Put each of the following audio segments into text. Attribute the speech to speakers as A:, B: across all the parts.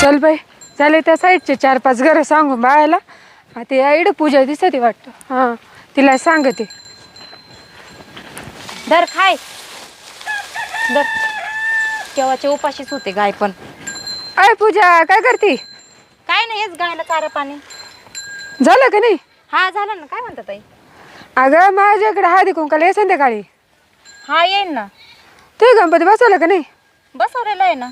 A: चल बाई झाले त्या साईडचे चार पाच घरं सांगून बाळाला. आता या इकडे पूजा दिसते वाटतं. हां तिला सांगते.
B: धर खाय. धर. केव्हाचे उपाशीच होते गाय पण.
A: अय पूजा काय करते?
B: काय नाही हेच गायला चारा पाणी.
A: झालं का नाही?
B: हा झालं ना. काय म्हणतात ताई?
A: अगं माझ्याकडे हळदी कुंकाला ये संध्याकाळी.
B: हा येईन ना.
A: तू गणपती बसवलं का नाही?
B: बसवलेलं आहे ना.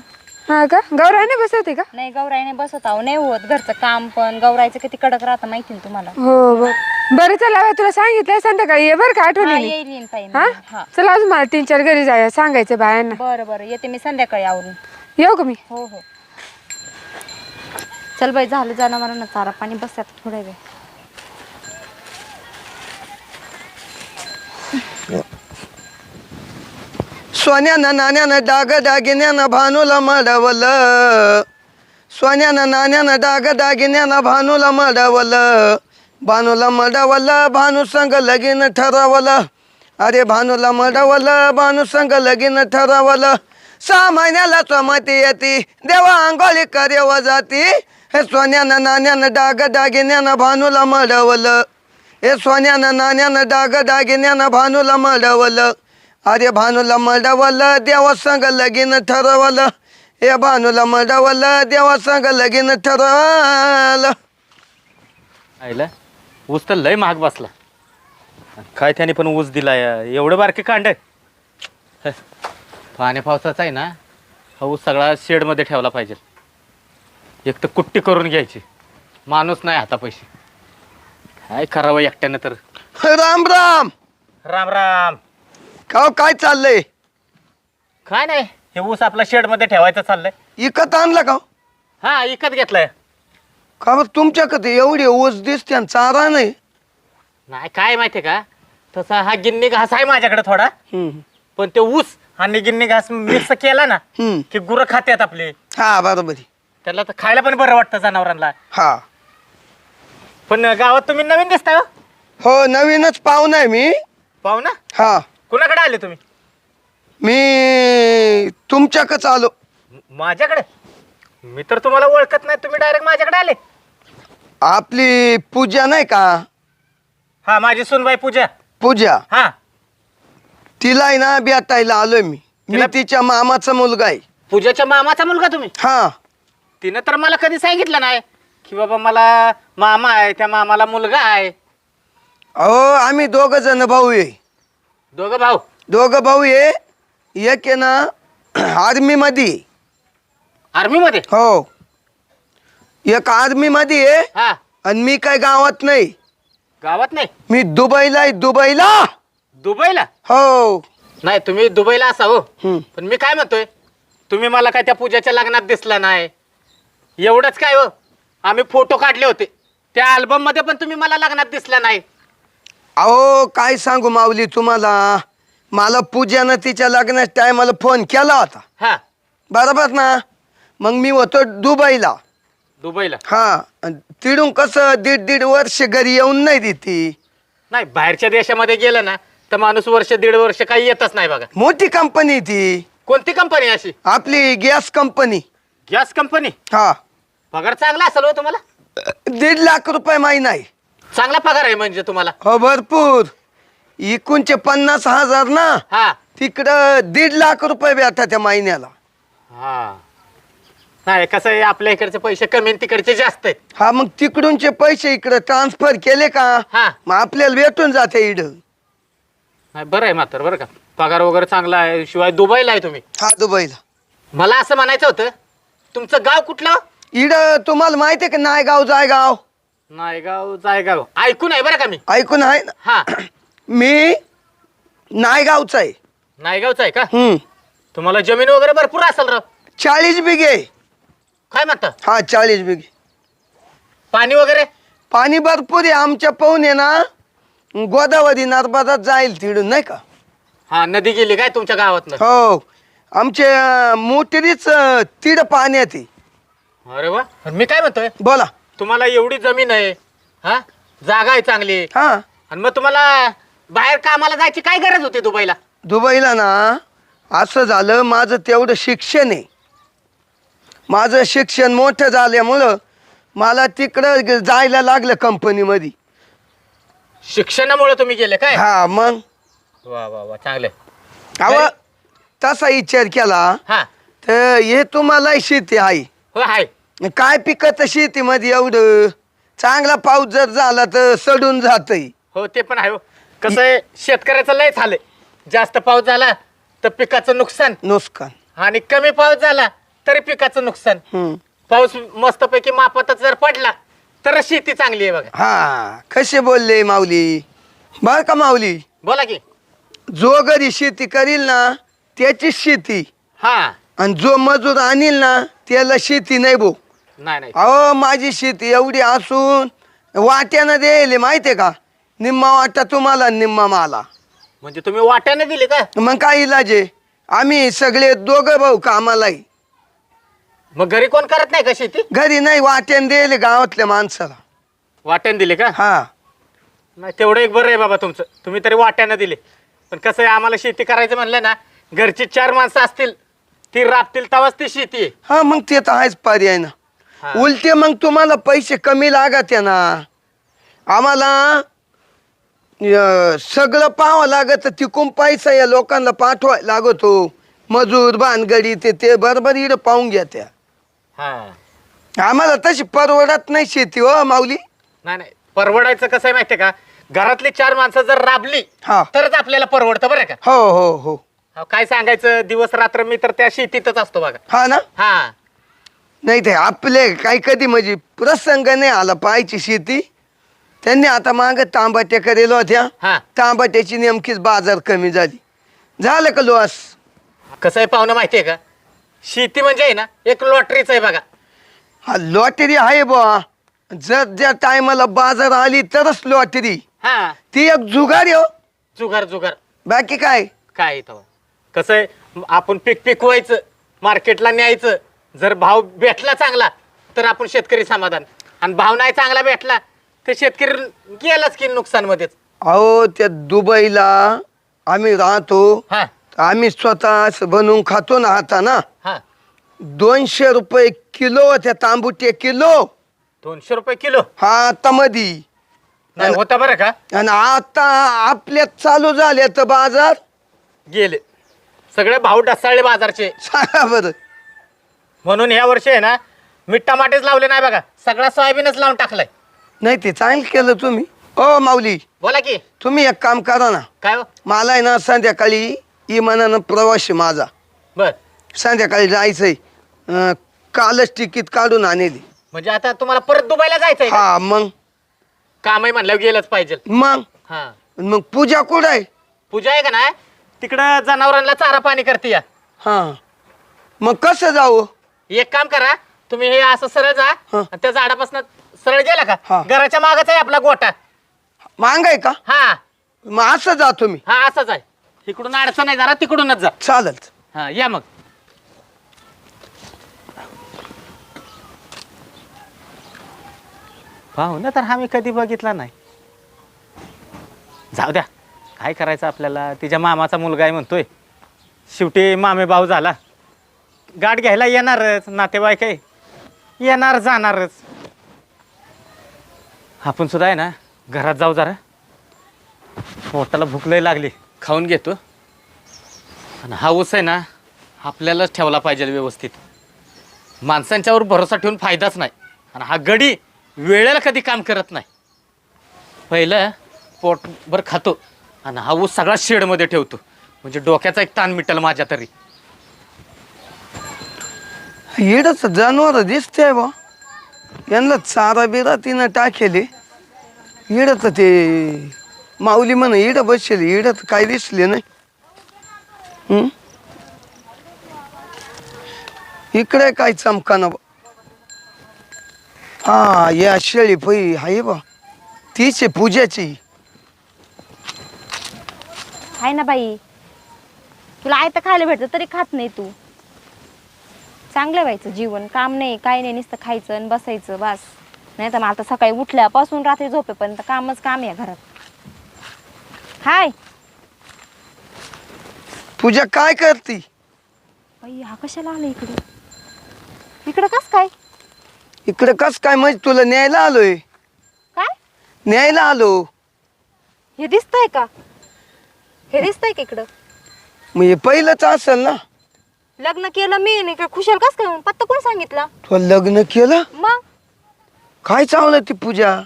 A: हा का? गौराने बसवते का?
B: नाही गौराईने बसवत आहो नाही होत घरचं काम पण. गौराईचं किती कडक राहतं माहिती ना तुम्हाला?
A: हो बर बरं चला तुला सांगितलं संध्याकाळी. ये बरं का
B: हा
A: आठवणी
B: येईल
A: हा?
B: हा.
A: चला अजून मला तीन चार घरी जाय सांगायचं बायांना.
B: बरं बरं. येते मी संध्याकाळी आवरून.
A: येऊ का मी?
B: हो हो. चल बाई झालं जनावरांना चारा पाणी. बसतात थोड्या वेळ.
C: सोन्यानं नाण्यानं डाग दागिन्यानं भानूला मडवलं. सोन्यानं नाण्यानं डाग दागिन्यानं भानूला मडवलं. भानूला मडवलं भानू संग लगीन ठरवलं. अरे भानूला मडवलं भानू संग लगीन ठरवलं. सहा महिन्याला चमती येते देवा आंघोळी करेव जाती. हे सोन्यानं नाण्यानं डाग दागिन्यानं भानूला मडवलं. हे सोन्यानं नाण्यानं डाग दागिन्यानं भानूला मडवलं. अरे भानूला मडवलं देवा संग लगीन ठरवलं. हे भानूला मडवलं देवा संग लगीन ठरवलं.
D: आईला ऊस तर लय महाग बसला. काय त्याने पण ऊस दिलाय एवढं बारके कांड. आहे पाण्या पावसाचा आहे ना हा ऊस सगळा शेडमध्ये ठेवला पाहिजे. एक तर कुट्टी करून घ्यायची माणूस नाही हाता पैसे. काय करावं एकट्यानं तर?
C: राम राम.
D: राम राम.
C: का काय चाललंय?
D: काय नाही. हे ऊस आपला शेडमध्ये ठेवायचं चाललंय.
C: इकत आणलं का?
D: हा इकत घेतलाय.
C: का बरं तुमच्याकडे एवढी ओस दिसते आणि चारा नाही?
D: नाही काय माहितीये का? तसा हा गिन्नी घास आहे माझ्याकडे थोडा.
C: हम्म,
D: पण ते ऊस आणि गिन्नी घास मिक्स केला ना
C: हम्म.
D: की गुरं खात्यात आपले.
C: हा बरोबर आहे.
D: त्याला तर खायला पण बरं वाटतं जनावरांना.
C: हा.
D: पण गावात तुम्ही नवीन दिसता हो?
C: हो नवीनच पाहुणा आहे मी.
D: पाहू ना?
C: हा.
D: कुणाकडे आले तुम्ही?
C: मी तुमच्याकडे आलो.
D: म- माझ्याकडे? मी तर तुम्हाला ओळखत नाही तुम्ही डायरेक्ट माझ्याकडे आले.
C: आपली पूजा नाही का?
D: हा माझी सुनबाई पूजा.
C: पूजा?
D: हा.
C: तिला आहे ना भेटायला आलोय मी. मी
D: तिला-
C: तिच्या मामाचा मुलगा आहे.
D: पूजाच्या मामाचा मुलगा तुम्ही?
C: हा.
D: तिनं तर मला कधी सांगितलं नाही की बाबा मला मामा आहे त्या मामाला मुलगा आहे.
C: अहो आम्ही दोघ जण भाऊ आहे.
D: दोघं भाऊ.
C: दोघं भाऊ एक आहे ना आर्मी मध्ये
D: आर्मी मध्ये
C: हो. एक आर्मी मध्ये आहे
D: हा.
C: आणि मी काय गावात नाही.
D: गावात नाही?
C: मी दुबईला आहे दुबईला.
D: दुबईला?
C: हो.
D: नाही तुम्ही दुबईला असा हो.
C: हम्म.
D: पण मी काय म्हणतोय तुम्ही मला काय त्या पूजाच्या लग्नात दिसला नाही. एवढंच काय हो. आम्ही फोटो काढले होते. त्या अल्बममध्ये पण तुम्ही मला लग्नात दिसला नाही.
C: अहो काय सांगू माऊली तुम्हाला? मला पूजानं तिच्या लग्नाच्या टायमाला फोन केला होता.
D: हा.
C: बरोबर ना? मग मी होतो दुबईला.
D: दुबईला?
C: हा. अन तिडून कसं दीड दीड वर्ष घरी येऊन नाही देती.
D: नाही बाहेरच्या देशामध्ये गेलं ना तर माणूस वर्ष दीड वर्ष काही येतच नाही बघा.
C: मोठी कंपनी ती.
D: कोणती कंपनी अशी?
C: आपली गॅस कंपनी
D: गॅस कंपनी
C: हा.
D: पगार चांगला असेल हो तुम्हाला.
C: दीड लाख रुपये महिना आहे.
D: चांगला पगार आहे म्हणजे तुम्हाला.
C: हो भरपूर. इकूनचे पन्नास हजार ना
D: हा.
C: तिकडं दीड लाख रुपये भेटा त्या महिन्याला.
D: हा. नाही कसं आहे आपल्या इकडचे पैसे कमी आणि तिकडचे जास्त आहेत.
C: हा मग तिकडूनचे पैसे इकडं ट्रान्सफर केले का?
D: हा.
C: मग आपल्याला भेटून जाते इड.
D: नाही बरं आहे मात्र बरं का. पगार वगैरे चांगला आहे शिवाय दुबईला आहे तुम्ही.
C: हा दुबईला.
D: मला असं म्हणायचं होतं तुमचं गाव कुठलं?
C: इड तुम्हाला माहिती आहे का? नायगाव जायगाव.
D: नायगाव जायगाव. ऐकून आहे बरं का मी?
C: ऐकून आहे ना
D: हा.
C: मी नायगावचा आहे.
D: नायगावचं आहे का?
C: हम्म.
D: तुम्हाला जमीन वगैरे भरपूर असेल राव
C: चाळीस बिघे.
D: काय म्हणता?
C: हा चाळीस बिघे.
D: पाणी वगैरे?
C: पाणी भरपूर आहे. आमच्या पाहुणे ना गोदावरी नर्मदात जाईल तिडून नाही का?
D: हा नदी गेली काय तुमच्या गावातनं?
C: हो. आमचे अं, मोटरीच तिड पाण्यात आहे.
D: अरे वा. मी काय म्हणतोय?
C: बोला.
D: तुम्हाला एवढी जमीन आहे हा? जागा आहे चांगली.
C: हा.
D: आणि मग तुम्हाला बाहेर कामाला जायची काय गरज होती दुबईला?
C: दुबईला ना असं झालं माझं तेवढं शिक्षण आहे. माझं शिक्षण मोठं झाल्यामुळं मला तिकडं ग- जायला लागलं कंपनीमध्ये.
D: शिक्षणामुळे तुम्ही गेले काय?
C: हा मग?
D: वा वा वा चांगले.
C: अव तसा विचार केला
D: हा.
C: तर हे तुम्हाला शेती आहे.
D: हो हाय
C: काय पिकत शेतीमध्ये एवढं? चांगला पाऊस जर झाला तर सडून जातय.
D: हो ते पण आहे हो. कसं आहे शेतकऱ्याचं लय झालंय. जास्त पाऊस झाला तर पिकाचं नुकसान.
C: नुकसान.
D: आणि कमी पाऊस झाला तरी पिकाचं नुकसान.
C: हम्म.
D: पाऊस मस्तपैकी मापातच जर पडला तर शेती चांगली आहे बघा.
C: हा कसे बोलले माऊली? बर का माऊली?
D: बोला की.
C: जो घरी शेती करील ना त्याचीच शेती.
D: हा.
C: आणि जो मजूर आणील ना त्याला शेती नाही भाऊ.
D: नाही नाही.
C: अहो माझी शेती एवढी असून वाट्यानं द्यायले माहितीये का? निम्मा वाटा तुम्हाला निम्मा मला.
D: म्हणजे तुम्ही वाट्याने दिली का?
C: मग काय इलाज आहे? आम्ही सगळे दोघं भाऊ कामालाही.
D: मग घरी कोण करत नाही का शेती?
C: घरी नाही वाट्यानं द्यायले गावातल्या माणसाला.
D: वाट्याने दिली का?
C: हा.
D: नाही तेवढं एक बरं आहे बाबा तुमचं. तुम्ही तरी वाट्यानं दिले. पण कसं आहे आम्हाला शेती करायचं म्हणलं ना घरची चार माणसं असतील ती राबतील तेव्हाच ती शेती आहे.
C: हा मग ते तर आहेच पर्याय ना. उलटे मग तुम्हाला पैसे कमी लागत आहे ना. आम्हाला अं, सगळं पाहावं लागत तिकून पैसा या लोकांना पाठवाय लागतो. मजूर भानगडी ते ते बरोबर इकडं पाहून घ्या त्या.
D: हा.
C: आम्हाला तशी परवडत नाही शेती हो माऊली.
D: नाही नाही परवडायचं कसं आहे माहितीये का? घरातली चार माणसं जर राबली
C: हा.
D: तरच आपल्याला परवडतं बरं का?
C: हो हो हो.
D: अहो, काय सांगायचं? दिवस रात्र मी तर त्या शेतीतच असतो बघा.
C: हा ना?
D: हा.
C: नाही ते आपले काही कधी म्हणजे प्रसंग नाही आला पाहायची शेती. त्यांनी आता माग तांबाट्या करेल होत्या.
D: हा.
C: तांबाट्याची नेमकीच बाजार कमी झाली. झालं का लॉस
D: कसं आहे पाहुणं माहितीये का? शेती म्हणजे आहे ना एक लॉटरीच आहे बघा.
C: हा लॉटरी आहे बुवा. जर ज्या टायमाला बाजार आली तरच लॉटरी.
D: हा.
C: ती एक जुगार हो.
D: जुगार जुगार.
C: बाकी काय?
D: काय इथं? कसं आहे? आपण पीक पिकवायचं मार्केटला न्यायचं जर भाव भेटला चांगला तर आपण शेतकरी समाधान. आणि भाव नाही चांगला भेटला तर शेतकरी गेलाच की नुकसानमध्येच.
C: अहो त्या दुबईला आम्ही राहतो.
D: हा.
C: आम्ही स्वतः असं बनवून खातो ना आता ना
D: हा.
C: दोनशे रुपये किलो त्या तांबुटे किलो.
D: दोनशे रुपये किलो?
C: हा आता मधी
D: नाही होता बरं का?
C: आणि आता आपल्यात चालू झाले तर बाजार.
D: गेले. सगळे भाव ढसाळले बाजारचे.
C: सांगा बरं.
D: म्हणून ह्या वर्षी आहे ना मीठ टमाटेच लावले नाही बघा. सगळा सोयाबीनच लावून टाकलाय.
C: नाही ते चांगलं केलं तुम्ही. ओ माऊली.
D: बोला की.
C: तुम्ही एक काम करा ना.
D: काय हो?
C: मला आहे ना संध्याकाळी इमानानं प्रवास आहे माझा.
D: बर.
C: संध्याकाळी जायचंय. अं, कालच तिकीट काढून आणली.
D: म्हणजे आता तुम्हाला परत दुबईला जायचंय का?
C: हा मग.
D: कामही म्हणल्यावर गेलंच पाहिजे.
C: मग.
D: हा.
C: मग पूजा कुठं आहे?
D: पूजा आहे का ना तिकडं जनावरांना चारा पाणी करते या.
C: हा. मग कसं जाऊ?
D: एक काम करा तुम्ही हे असं सरळ जा
C: हा.
D: आणि त्या झाडापासून सरळ गेला
C: हा.
D: का घराच्या मागच आहे आपला गोटा
C: मांग आहे का?
D: हा.
C: मग असं जा तुम्ही.
D: हा असंच आहे. इकडून अडचण आहे जरा तिकडूनच जा.
C: चालेल.
D: हा या मग. पाहू ना तर आम्ही कधी बघितला नाही. जाऊ द्या. काय करायचं आपल्याला? तिच्या मामाचा मुलगा आहे म्हणतोय. शेवटी मामे भाऊ झाला. गाठ घ्यायला येणारच नातेवाईक आहे. येणार जाणारच. आपण सुद्धा आहे ना घरात जाऊ जरा. पोटाला भूक लय लागली. खाऊन घेतो. आणि हा ऊस आहे ना आपल्यालाच ठेवला पाहिजे व्यवस्थित. माणसांच्यावर भरोसा ठेवून फायदाच नाही. आणि हा गडी वेळेला कधी काम करत नाही. पहिलं पोटभर खातो. आणि हा ऊस सगळा शेडमध्ये ठेवतो. म्हणजे डोक्याचा एक ताण मिटल माझ्या तरी.
C: इडच जनावर दिसते बा. यांना चारा बिरा तिनं टाकेले. इडत ते माऊली म्हण इड बसले इडत काय दिसले नाही. इकडे काय चमकाना बा. हा या शेळी पै आहे बा. तीच आहे पूजाची.
B: आहे ना बाई. तुला आयतं खायला भेटत तरी खात नाही तू. चांगलं व्हायचं जीवन. काम नाही काय नाही नुसतं खायचं आणि बसायचं बस. नाही तर मला आता सकाळी उठल्यापासून रात्री झोपेपर्यंत कामच काम आहे घरात. हाय.
C: पूजा काय करती?
B: बाई हा कशाला आला इकडे. इकडे कस काय?
C: इकडे कस काय म्हणजे तुला न्यायला आलोय.
B: काय?
C: न्यायला आलो.
B: हे दिसतंय का? हे दिसतंय का इकडं?
C: मग हे पहिलंच असेल ना.
B: लग्न केलं मी नाही का खुशाल कस काय? पत्ता कोण सांगितला?
C: तुला लग्न केलं?
B: मग?
C: काय चावलं ती पूजा?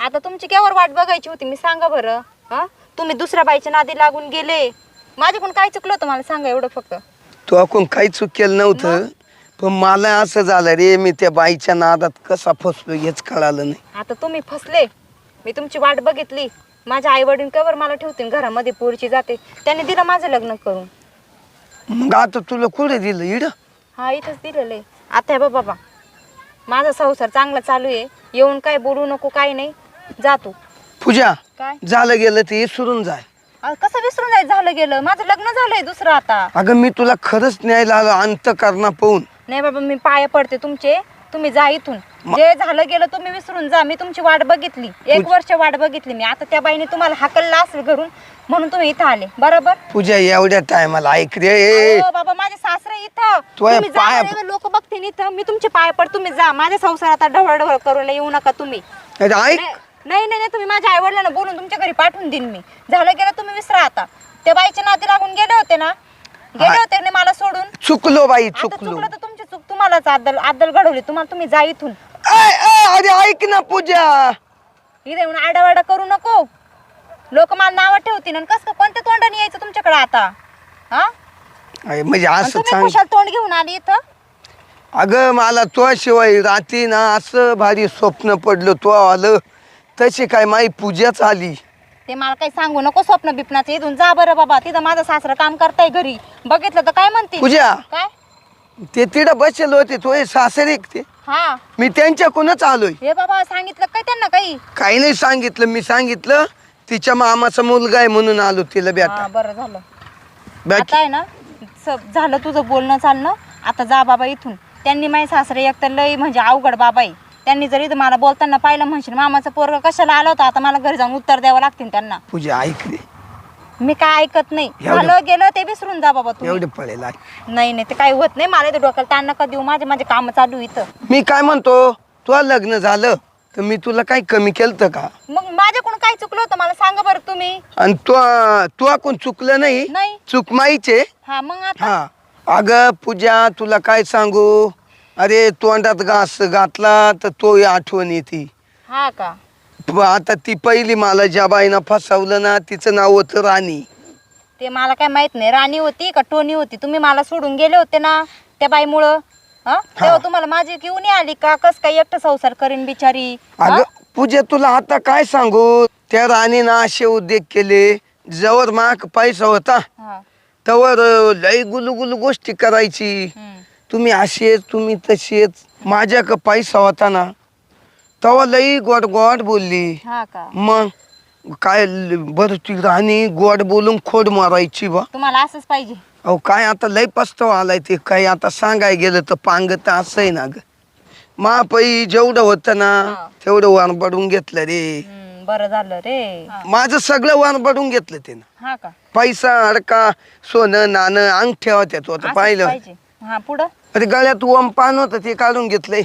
B: आता तुमची केवर वाट बघायची होती? मी सांगा बरं. हा? तुम्ही दुसऱ्या बाईच्या नादी लागून गेले. माझ्याकडून काय चुकलं होतं मला सांगा एवढं फक्त.
C: तू आपण काही चूक केलं नव्हतं. पण मला असं झालं रे मी त्या बाईच्या नादात कसा फसलो हेच कळालं नाही.
B: आता तुम्ही फसले. मी तुमची वाट बघितली. माझ्या आई वडील कवर मला ठेवतील. घरामध्ये पोरची जाते. त्यांनी दिलं माझं लग्न करून.
C: मग आता तुला कुठे दिलं इड?
B: हा इथंच दिलेलं आहे. आता हे बघ बाबा माझा संसार चांगला चालू आहे. येऊन काय बोलू नको काय नाही. जा तू.
C: पूजा
B: काय?
C: झालं गेलं ते विसरून जाय.
B: अहो, कसं विसरून जायचं झालं गेलं. माझं लग्न झालंय दुसरं आता.
C: अगं मी तुला खरंच न्यायला आलो अंत करणा पाहून
B: नाही बाबा मी पाया पडते तुमचे. तुम्ही जा इथून. जे झालं गेलं तुम्ही विसरून जा. मी तुमची वाट बघितली. एक वर्ष वाट बघितली मी. आता त्या बाईने तुम्हाला हाकलला असेल घरून म्हणून तुम्ही इथं आले. बरोबर?
C: पूजा एवढ्या टायमाला ऐक रे.
B: अहो, बाबा माझे सासरे इथं.
C: तुझ्या
B: तुम्ही
C: पाया-
B: लोक बघतील इथं. मी तुमचे पाय पड तुम्ही जा. माझ्या संसारात आता ढवळ करून येऊ नका तुम्ही.
C: ऐक.
B: नाही नाही नाही नाही, तुम्ही माझ्या आई वडिलांना बोलून तुमच्या घरी पाठवून देईन मी. झालं गेलं तुम्ही विसरा आता. त्या बाईच्या नाती लागून गेले होते ना? गेले होते ना मला सोडून?
C: चुकलो बाई
B: आता
C: चुकलो.
B: चुकलं तर तुमची तुम्हालाच आदल आदल घडवली. तुम्हाला तुम्ही जा इथून.
C: अरे ऐक ना पूजा.
B: इथे येऊन आडावाडा करू नको. लोक मला नावं ठेवतील आणि कसं कोणत्या तोंडाने यायचं तुमच्याकडे आता? हा?
C: म्हणजे असं
B: तुम्ही
C: सांग
B: खुशाल तोंड घेऊन आली इथं?
C: अगं मला तो शिवाय रात्री ना असं भारी स्वप्न पडलं तो आलं. तशी काय माई पूजाच आली.
B: ते मला काही सांगू नको स्वप्न बिपनाचं. इथून जा बरं बाबा. तिथं माझं सासरं काम करताय घरी. बघितलं तर काय म्हणते
C: पूजा.
B: काय?
C: ते तिथं बसेल होते तो हे सासरे ते.
B: हा.
C: मी त्यांच्याकडूनच आलोय.
B: हे बाबा सांगितलं काय त्यांना काही?
C: काही नाही सांगितलं मी सांगितलं तिच्या मामाचा मुलगा आहे म्हणून आलो तिला
B: हा
C: बेटा
B: बरं झालं.
C: बाकी
B: आता आहे ना स- झालं तुझं बोलणं चालणं आता जा बाबा इथून. त्यांनी माझे सासरे एक तर लई म्हणजे अवघड बाबा आहे. त्यांनी जर इथं मला बोलताना पाहिलं म्हणशील मामाचा पोरग कशाला आला होता? आता मला घरी जाऊन उत्तर द्यावं लागतील त्यांना.
C: पूजा ऐकली
B: मी काय ऐकत नाही.
C: एवढं-
B: झालं गेलं ते विसरून जा बाबा तुम्ही.
C: एवढे पळेल.
B: नाही नाही ते काही होत नाही. मला इथं डोक्याला ताण नका देऊ. माझे माझे काम चालू इथं.
C: मी काय म्हणतो? तुला लग्न झालं तर मी तुला काही कमी केलं का?
B: मग माझ्याकडून काय चुकलं होतं? मला सांगा बरं तुम्ही.
C: आणि तू तू कोण चुकलं नाही?
B: नाही.
C: चूक माईचे?
B: हा मग आता?
C: हा. अगं पूजा तुला काय सांगू? अरे तोंडात घास घातला तर तो आठवण येते.
B: हा का?
C: प- आता ती पहिली मला ज्या बाईनं फसवलं ना तिचं नाव होतं राणी.
B: ते मला काय माहीत नाही. राणी होती का टोनी होती? तुम्ही मला सोडून गेले होते ना त्या बाईमुळं? हा? तेव्हा तुम्हाला माझी घेऊन आली का? कस काय एकटं संसार करीन बिचारी? हा?
C: अगं पूजा तुला आता काय सांगू? त्या राणीनं असे उद्योग केले. जवळ माग पैसा होता.
B: हा.
C: तवर लई गुलू गुलू गोष्टी करायची.
B: हम्म.
C: तुम्ही असेच तुम्ही तसेच. माझ्या का पैसा होता ना तेव्हा लई गोड गोड बोलली.
B: हा का?
C: मग काय बरं राणी गोड बोलून खोड मारायची बा.
B: तुम्हाला असंच पाहिजे.
C: अहो काय आता लय पस्तावा आलाय ते. काय आता सांगाय गेलं तर पांगत असं आहे ना ग. महापै जेवढं होतं ना
B: हा.
C: तेवढं वाण पडून घेतलं रे.
B: हम्म, बरं झालं रे.
C: माझं सगळं वाण पडून घेतलं ते ना
B: हा का?
C: पैसा अडका सोनं नाणं अंगठ्या होत्या तो आता
B: असंच
C: पाहिलं?
B: पाहिजे. हा पुढं?
C: अरे गळ्यात ओम पान होतं ते काढून घेतलंय.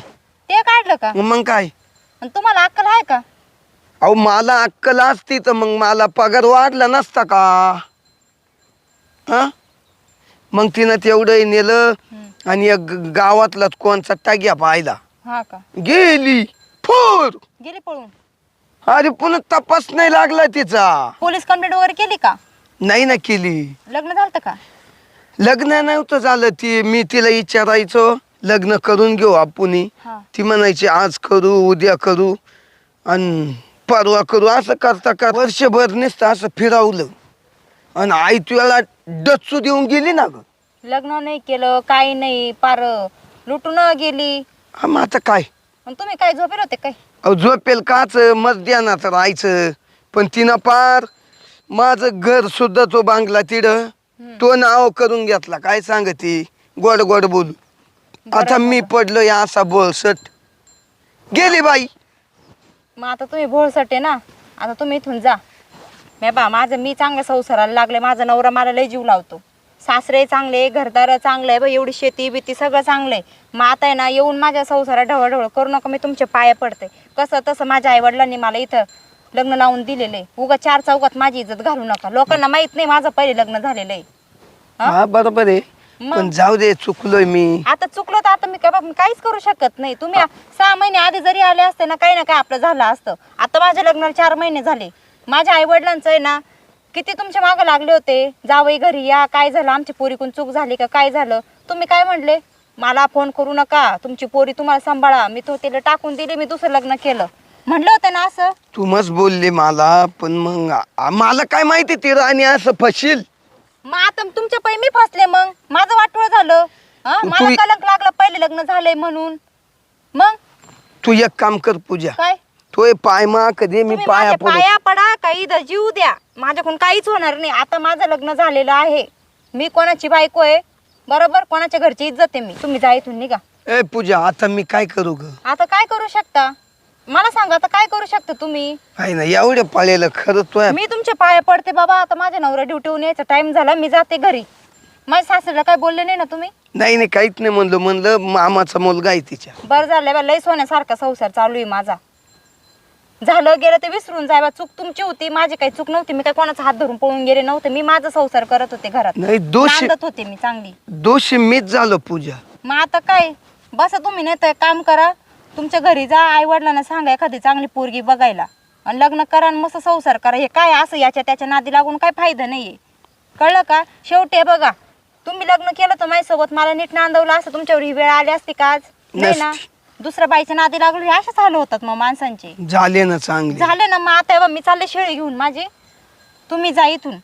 B: ते काढलं का?
C: मग काय?
B: आणि तुम्हाला अक्कल आहे का?
C: अहो मला अक्कल असती तर मग मला पगार वाढला नसता का? हा? मग तिनं तेवढं नेलं. आणि एक ग- गावातलाच कोणचा टाग्या पाहिला.
B: हा का?
C: गेली फोर.
B: गेली पळून?
C: अरे पुन्हा तपास नाही लागला तिचा.
B: पोलीस कंप्लेंट वगैरे केली का?
C: नाही ना केली.
B: लग्न झालं का?
C: लग्न नव्हतं झालं ती मी तिला विचारायचो. लग्न करून घेऊ आपण
B: हा.
C: ती म्हणायची आज करू उद्या करू आणि परवा करू. असं करता कर वर्षभर नुसतं असं फिरवलं. आणि आई तुला डच्चू देऊन गेली ना ग?
B: लग्न नाही केलं काही नाही पार लुटून गेली.
C: हा मग आता काय?
B: आणि तुम्ही काय झोपेल होते काय?
C: अहो झोपेल काच मध्यानात राहायचं. पण तिनं पार माझं घर सुद्धा तो बांगला तिडं. तो नाव करून घेतला. काय सांगती? गोड गोड बोलू. आता मी पडलो या असा बोलसट गेली बाई.
B: मग आता तुम्ही भोळसटे ना? आता तुम्ही इथून जा. मे बा माझं मी चांगल्या संसाराला लागले माझा नवरा मला लय जीव लावतो. सासरे चांगले घरदार चांगले बघ एवढी शेती बिती सगळं चांगलंय मग आता आहे ना येऊन माझ्या संसारात ढवळढवळ करू नका मी तुमच्या पाया पडते. कसं तसं माझ्या आई वडिलांनी मला इथं लग्न लावून दिलेलं आहे. उगा चार चौकात माझी इज्जत घालू नका. लोकांना माहीत नाही माझं पहिले लग्न झालेलं आहे? हा
C: बरोबर आहे.
B: मग?
C: पण जाऊ दे चुकलोय मी.
B: आता चुकलो तर आता मी काय बाबा काहीच करू शकत नाही. तुम्ही सहा महिने आधी जरी आले असते ना काही ना काही आपलं झालं असतं. आता माझ्या लग्नाला चार महिने झाले. माझ्या आई वडिलांचं आहे ना किती तुमच्या मागे लागले होते? जावई घरी या काय झालं? आमची पोरीकडून चूक झाली का? काय झालं? तुम्ही काय म्हणले? मला फोन करू नका. तुमची पोरी तुम्हाला सांभाळा. मी तो तिला टाकून दिली मी दुसरं लग्न केलं. म्हणलं होतं ना असं?
C: तू मस्त बोलली मला पण मग आ- मला काय माहिती ती राणी असं फशील?
B: मग आता तुमच्या पै मी फसले मग. माझं वाटोळ झालं. हा?
C: तू-
B: मला कलंक लागलं पहिले लग्न झालंय म्हणून. मग?
C: तू एक काम कर पूजा.
B: काय?
C: तो पाय मा कधी मी
B: तुम्ही
C: पाया
B: माझ्या
C: पडू
B: पाया पडा काही जीव द्या. माझ्याकडून काहीच होणार नाही. आता माझं लग्न झालेलं आहे. मी कोणाची बायको आहे? बरोबर? कोणाच्या घरची इज्जत आहे मी? तुम्ही जा इथून निघा.
C: ए पूजा आता मी काय करू ग?
B: आता काय करू शकता? मला सांगा आता काय करू शकता तुम्ही?
C: आहे ना एवढ्या पाळलेलं खरं तो
B: मी तुमच्या पाया पडते बाबा आता माझ्या नवऱ्या ड्युटीहून यायचा टाइम झाला मी जाते घरी. माझ्या सासऱ्याला काय बोलले नाही ना तुम्ही?
C: नाही नाही काहीच नाही म्हणलं. म्हणलं मामाचा मुलगा आहे तिच्या.
B: बरं झालं बा लय सोन्यासारखा संसार चालू आहे माझा. झालं गेलं ते विसरून जाय बा चूक तुमची होती. माझी काही चूक नव्हती. मी काय कोणाचा हात धरून पळून गेले नव्हते. मी माझा संसार करत होते घरात.
C: नाही दोषी
B: नांदत होते मी चांगली.
C: दोषी मीच झालो पूजा.
B: मग आता काय? बसा तुम्ही नाही तर काम करा. तुमच्या घरी जा आई वडिलांना सांगा एखादी चांगली पोरगी बघायला. आणि लग्न करा आणि मस्त संसार करा. हे काय असं याच्या त्याच्या नादी लागून काय फायदा नाहीये. कळलं का? शेवटी हे बघा तुम्ही लग्न केलं तर माझ्यासोबत मला नीट नांदवलं असं तुमच्यावर ही वेळ आली असती का आज? नाही ना. दुसऱ्या बाईच्या नादी लागलो हे अशाच हाल होतात मग माणसांचे.
C: झाले ना चांगले.
B: झाले ना मग आता हे बघ, मी चालले शेळी घेऊन माझी. तुम्ही जा इथून.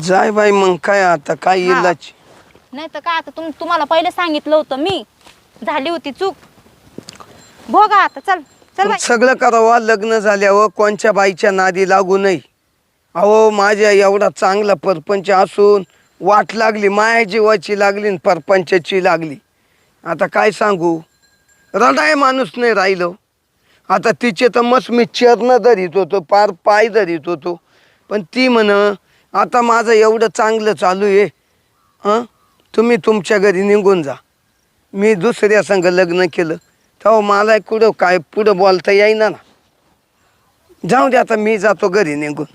C: जाय बाई मग काय आता? काय
B: हा.
C: इलाज?
B: नाही तर काय आता तुम तुम्हाला पहिले सांगितलं होतं मी. झाली होती चूक. भोगा आता चल चल
C: पण
B: बाई.
C: सगळं करावा लग्न झाल्यावर कोणच्या बाईच्या नादी लागू नाही अहो माझ्या एवढा चांगला परपंच असून वाट लागली माया जीवाची लागली आणि परपंचाची लागली. आता काय सांगू? रडाय माणूस नाही राहिलो. आता तिचे तर मस्त मी चरण धरीत होतो पार पाय धरीत होतो. पण ती म्हण आता माझं एवढं चांगलं चालू आहे. हं? तुम्ही तुमच्या घरी निघून जा. मी दुसऱ्या संग लग्न केलं तेव्हा मला कुठं काय पुढं बोलता येईना ना. जाऊ दे आता मी जातो घरी निघून.